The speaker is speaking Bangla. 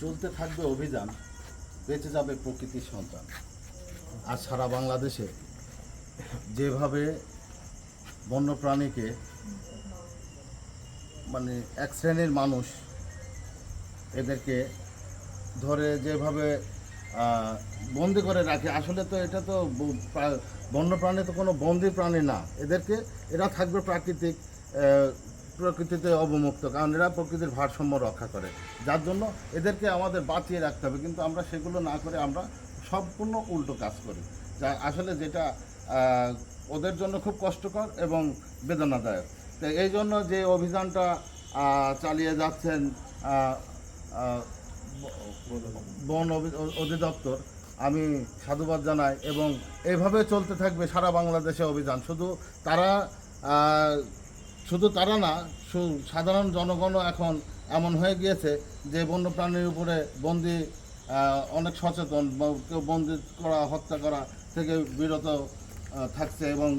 চলতে থাকবে অভিযান, বেঁচে যাবে প্রকৃতির সন্তান। আর সারা বাংলাদেশে যেভাবে বন্যপ্রাণীকে মানে এক শ্রেণির মানুষ এদেরকে ধরে যেভাবে বন্দি করে রাখে, আসলে তো এটা তো বন্যপ্রাণী তো কোনো বন্দি প্রাণী না। এদেরকে, এরা থাকবে প্রাকৃতিক প্রকৃতিতে অবমুক্ত, কারণ এরা প্রকৃতির ভারসাম্য রক্ষা করে। যার জন্য এদেরকে আমাদের বাঁচিয়ে রাখতে হবে, কিন্তু আমরা সেগুলো না করে আমরা সম্পূর্ণ উল্টো কাজ করি। যা আসলে যেটা ওদের জন্য খুব কষ্টকর এবং বেদনাদায়ক। তো এই জন্য যে অভিযানটা চালিয়ে যাচ্ছেন বন অধিদপ্তর, আমি সাধুবাদ জানাই এবং এইভাবে চলতে থাকবে সারা বাংলাদেশে অভিযান। শুধু তারা শুধু তারা না সাধারণ জনগণও এখন এমন হয়ে গিয়েছে যে বন্যপ্রাণীর উপরে বন্দি অনেক সচেতন কেউ বন্দি করা, হত্যা করা থেকে বিরত থাকছে এবং